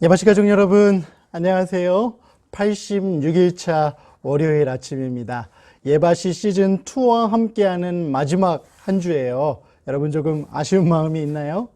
예바시 가족 여러분, 안녕하세요. 86일차 월요일 아침입니다. 예바시 시즌 2와 함께하는 마지막 한 주예요. 여러분 조금 아쉬운 마음이 있나요?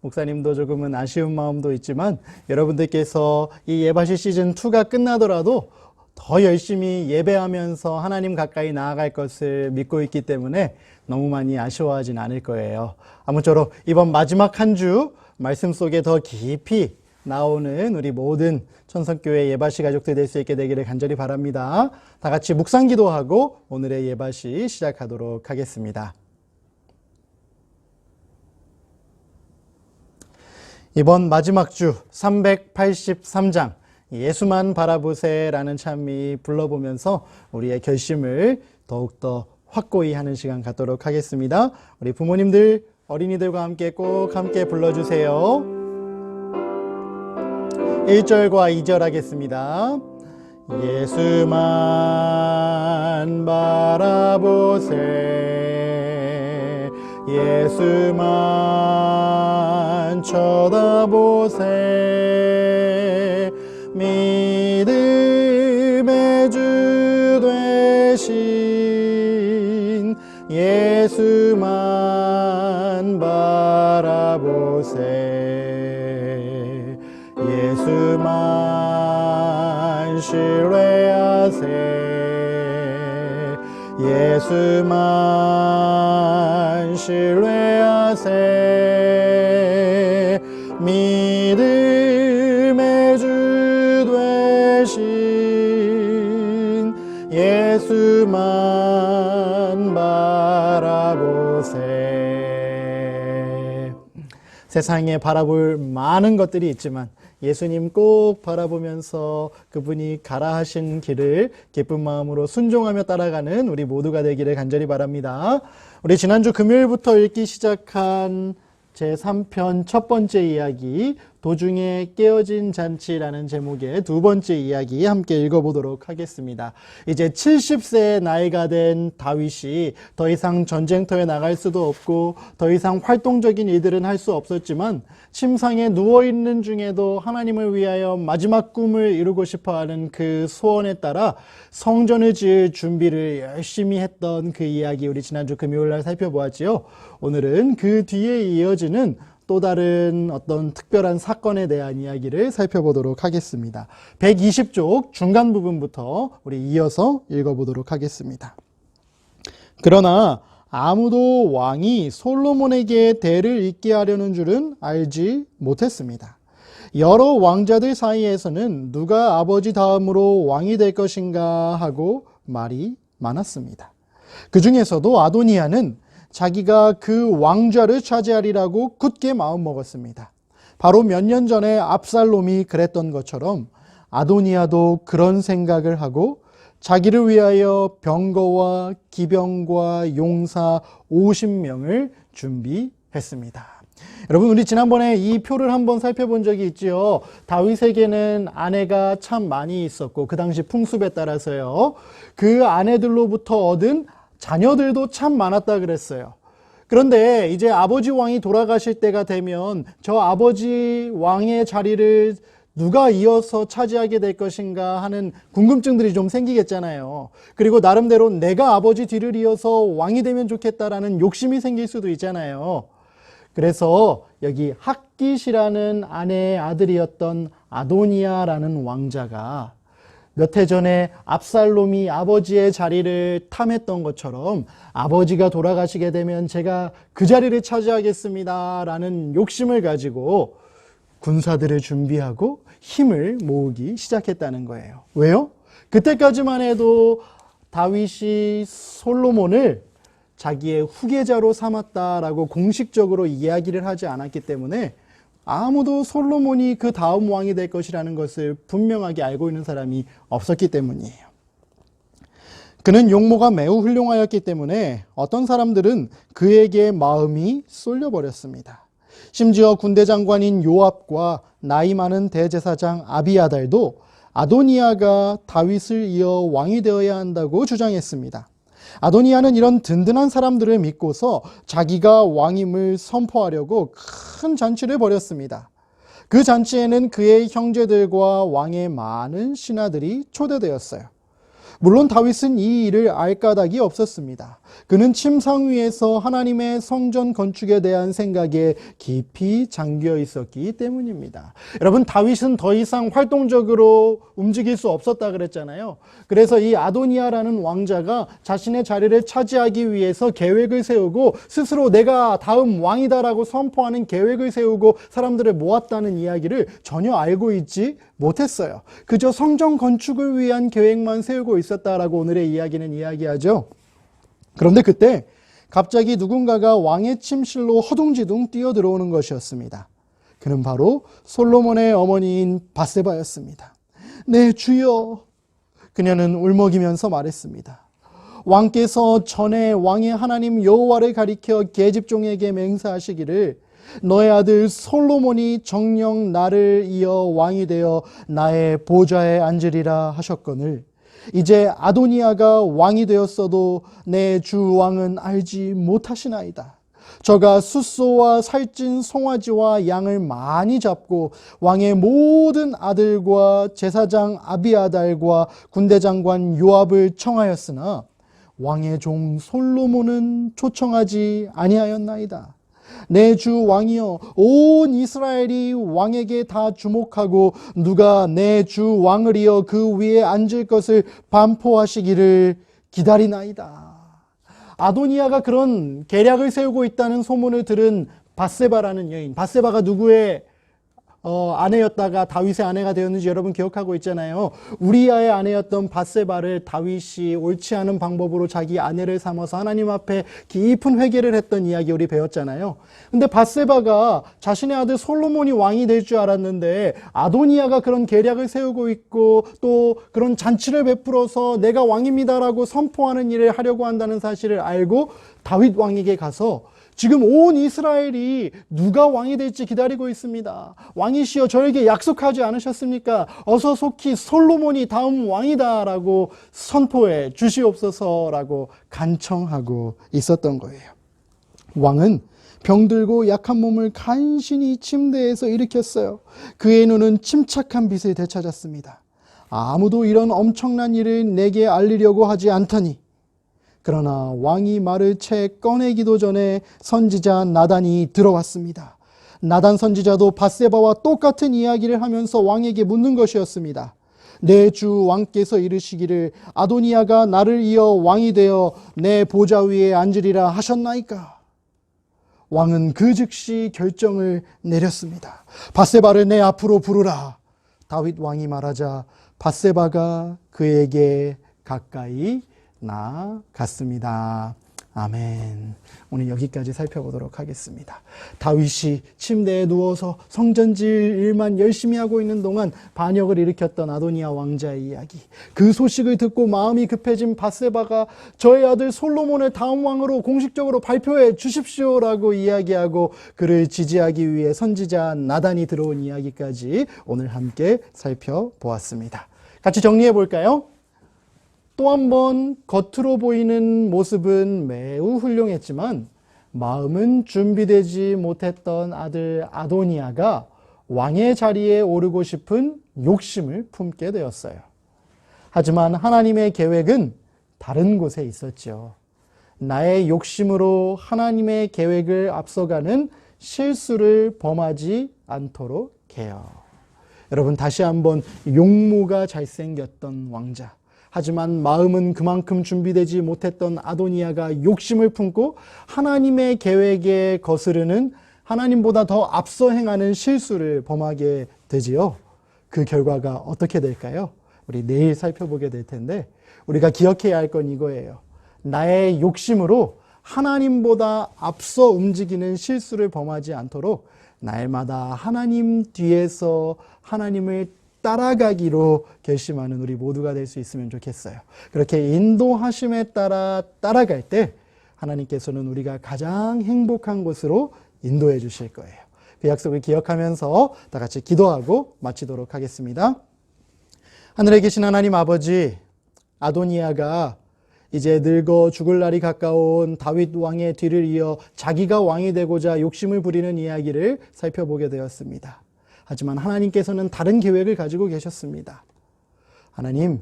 목사님도 조금은 아쉬운 마음도 있지만 여러분들께서 이 예바시 시즌 2가 끝나더라도 더 열심히 예배하면서 하나님 가까이 나아갈 것을 믿고 있기 때문에 너무 많이 아쉬워하진 않을 거예요. 아무쪼록 이번 마지막 한 주 말씀 속에 더 깊이 나오는 우리 모든 천성교회 예바시 가족들 될 수 있게 되기를 간절히 바랍니다. 다 같이 묵상 기도하고 오늘의 예바시 시작하도록 하겠습니다. 이번 마지막 주 383장 예수만 바라보세라는 참이 불러보면서 우리의 결심을 더욱더 확고히 하는 시간 갖도록 하겠습니다. 우리 부모님들, 어린이들과 함께 꼭 함께 불러주세요. 1절과 2절 하겠습니다. 예수만 바라보세 예수만 쳐다보세 믿음 예수만 신뢰하세? 믿 세상에 바라볼 많은 것들이 있지만 예수님 꼭 바라보면서 그분이 가라 하신 길을 기쁜 마음으로 순종하며 따라가는 우리 모두가 되기를 간절히 바랍니다. 우리 지난주 금요일부터 읽기 시작한 제3편 첫 번째 이야기 도중에 깨어진 잔치라는 제목의 두 번째 이야기 함께 읽어보도록 하겠습니다. 이제 70세의 나이가 된 다윗이 더 이상 전쟁터에 나갈 수도 없고 더 이상 활동적인 일들은 할 수 없었지만 침상에 누워있는 중에도 하나님을 위하여 마지막 꿈을 이루고 싶어 하는 그 소원에 따라 성전을 지을 준비를 열심히 했던 그 이야기 우리 지난주 금요일 날 살펴보았지요. 오늘은 그 뒤에 이어지는 또 다른 어떤 특별한 사건에 대한 이야기를 살펴보도록 하겠습니다. 120쪽 중간 부분부터 우리 이어서 읽어보도록 하겠습니다. 그러나 아무도 왕이 솔로몬에게 대를 잇게 하려는 줄은 알지 못했습니다. 여러 왕자들 사이에서는 누가 아버지 다음으로 왕이 될 것인가 하고 말이 많았습니다. 그 중에서도 아도니아는 자기가 그 왕좌를 차지하리라고 굳게 마음먹었습니다. 바로 몇 년 전에 압살롬이 그랬던 것처럼 아도니아도 그런 생각을 하고 자기를 위하여 병거와 기병과 용사 50명을 준비했습니다. 여러분 우리 지난번에 이 표를 한번 살펴본 적이 있지요. 다윗에게는 아내가 참 많이 있었고 그 당시 풍습에 따라서요. 그 아내들로부터 얻은 자녀들도 참 많았다 그랬어요. 그런데 이제 아버지 왕이 돌아가실 때가 되면 저 아버지 왕의 자리를 누가 이어서 차지하게 될 것인가 하는 궁금증들이 좀 생기겠잖아요. 그리고 나름대로 내가 아버지 뒤를 이어서 왕이 되면 좋겠다라는 욕심이 생길 수도 있잖아요. 그래서 여기 학깃이라는 아내의 아들이었던 아도니아라는 왕자가 몇 해 전에 압살롬이 아버지의 자리를 탐했던 것처럼 아버지가 돌아가시게 되면 제가 그 자리를 차지하겠습니다. 라는 욕심을 가지고 군사들을 준비하고 힘을 모으기 시작했다는 거예요. 왜요? 그때까지만 해도 다윗이 솔로몬을 자기의 후계자로 삼았다라고 공식적으로 이야기를 하지 않았기 때문에 아무도 솔로몬이 그 다음 왕이 될 것이라는 것을 분명하게 알고 있는 사람이 없었기 때문이에요. 그는 용모가 매우 훌륭하였기 때문에 어떤 사람들은 그에게 마음이 쏠려버렸습니다. 심지어 군대 장관인 요압과 나이 많은 대제사장 아비아달도 아도니아가 다윗을 이어 왕이 되어야 한다고 주장했습니다. 아도니아는 이런 든든한 사람들을 믿고서 자기가 왕임을 선포하려고 큰 잔치를 벌였습니다. 그 잔치에는 그의 형제들과 왕의 많은 신하들이 초대되었어요. 물론 다윗은 이 일을 알 까닭이 없었습니다. 그는 침상 위에서 하나님의 성전 건축에 대한 생각에 깊이 잠겨 있었기 때문입니다. 여러분, 다윗은 더 이상 활동적으로 움직일 수 없었다 그랬잖아요. 그래서 이 아도니아라는 왕자가 자신의 자리를 차지하기 위해서 계획을 세우고 스스로 내가 다음 왕이다라고 선포하는 계획을 세우고 사람들을 모았다는 이야기를 전혀 알고 있지 못했어요. 그저 성전 건축을 위한 계획만 세우고 있었 다라고 오늘의 이야기는 이야기하죠. 그런데 그때 갑자기 누군가가 왕의 침실로 허둥지둥 뛰어 들어오는 것이었습니다. 그는 바로 솔로몬의 어머니인 바세바였습니다. 네, 주여. 그녀는 울먹이면서 말했습니다. 왕께서 전에 왕의 하나님 여호와를 가리켜 계집종에게 맹세하시기를 너의 아들 솔로몬이 정령 나를 이어 왕이 되어 나의 보좌에 앉으리라 하셨거늘 이제 아도니아가 왕이 되었어도 내 주 왕은 알지 못하시나이다. 저가 숫소와 살찐 송아지와 양을 많이 잡고 왕의 모든 아들과 제사장 아비아달과 군대장관 요압을 청하였으나 왕의 종 솔로몬은 초청하지 아니하였나이다. 내 주 왕이여 온 이스라엘이 왕에게 다 주목하고 누가 내 주 왕을 이어 그 위에 앉을 것을 반포하시기를 기다리나이다. 아도니아가 그런 계략을 세우고 있다는 소문을 들은 바세바라는 여인. 바세바가 누구의 어, 아내였다가 다윗의 아내가 되었는지 여러분 기억하고 있잖아요. 우리아의 아내였던 바세바를 다윗이 옳지 않은 방법으로 자기 아내를 삼아서 하나님 앞에 깊은 회개를 했던 이야기 우리 배웠잖아요. 근데 바세바가 자신의 아들 솔로몬이 왕이 될 줄 알았는데 아도니아가 그런 계략을 세우고 있고 또 그런 잔치를 베풀어서 내가 왕입니다라고 선포하는 일을 하려고 한다는 사실을 알고 다윗 왕에게 가서 지금 온 이스라엘이 누가 왕이 될지 기다리고 있습니다. 왕이시여 저에게 약속하지 않으셨습니까? 어서 속히 솔로몬이 다음 왕이다라고 선포해 주시옵소서라고 간청하고 있었던 거예요. 왕은 병들고 약한 몸을 간신히 침대에서 일으켰어요. 그의 눈은 침착한 빛을 되찾았습니다. 아무도 이런 엄청난 일을 내게 알리려고 하지 않더니 그러나 왕이 말을 채 꺼내기도 전에 선지자 나단이 들어왔습니다. 나단 선지자도 바세바와 똑같은 이야기를 하면서 왕에게 묻는 것이었습니다. 내 주 왕께서 이르시기를 아도니아가 나를 이어 왕이 되어 내 보좌 위에 앉으리라 하셨나이까? 왕은 그 즉시 결정을 내렸습니다. 바세바를 내 앞으로 부르라. 다윗 왕이 말하자 바세바가 그에게 가까이 나갔습니다. 아멘. 오늘 여기까지 살펴보도록 하겠습니다. 다윗이 침대에 누워서 성전질 일만 열심히 하고 있는 동안 반역을 일으켰던 아도니아 왕자의 이야기. 그 소식을 듣고 마음이 급해진 바세바가 저의 아들 솔로몬을 다음 왕으로 공식적으로 발표해 주십시오라고 이야기하고 그를 지지하기 위해 선지자 나단이 들어온 이야기까지 오늘 함께 살펴보았습니다. 같이 정리해 볼까요? 또 한 번 겉으로 보이는 모습은 매우 훌륭했지만 마음은 준비되지 못했던 아들 아도니아가 왕의 자리에 오르고 싶은 욕심을 품게 되었어요. 하지만 하나님의 계획은 다른 곳에 있었죠. 나의 욕심으로 하나님의 계획을 앞서가는 실수를 범하지 않도록 해요. 여러분 다시 한번 용모가 잘생겼던 왕자. 하지만 마음은 그만큼 준비되지 못했던 아도니아가 욕심을 품고 하나님의 계획에 거스르는 하나님보다 더 앞서 행하는 실수를 범하게 되지요. 그 결과가 어떻게 될까요? 우리 내일 살펴보게 될 텐데 우리가 기억해야 할 건 이거예요. 나의 욕심으로 하나님보다 앞서 움직이는 실수를 범하지 않도록 날마다 하나님 뒤에서 하나님을 따라가기로 결심하는 우리 모두가 될 수 있으면 좋겠어요. 그렇게 인도하심에 따라 따라갈 때 하나님께서는 우리가 가장 행복한 곳으로 인도해 주실 거예요. 그 약속을 기억하면서 다 같이 기도하고 마치도록 하겠습니다. 하늘에 계신 하나님 아버지, 아도니아가 이제 늙어 죽을 날이 가까운 다윗 왕의 뒤를 이어 자기가 왕이 되고자 욕심을 부리는 이야기를 살펴보게 되었습니다. 하지만 하나님께서는 다른 계획을 가지고 계셨습니다. 하나님,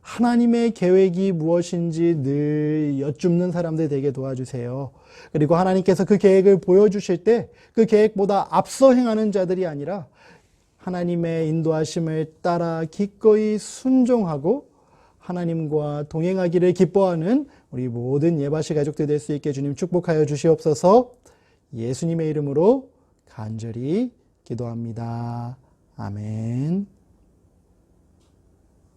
하나님의 계획이 무엇인지 늘 여쭙는 사람들 되게 도와주세요. 그리고 하나님께서 그 계획을 보여주실 때 그 계획보다 앞서 행하는 자들이 아니라 하나님의 인도하심을 따라 기꺼이 순종하고 하나님과 동행하기를 기뻐하는 우리 모든 예바시 가족들 될 수 있게 주님 축복하여 주시옵소서 예수님의 이름으로 간절히 기도합니다. 아멘.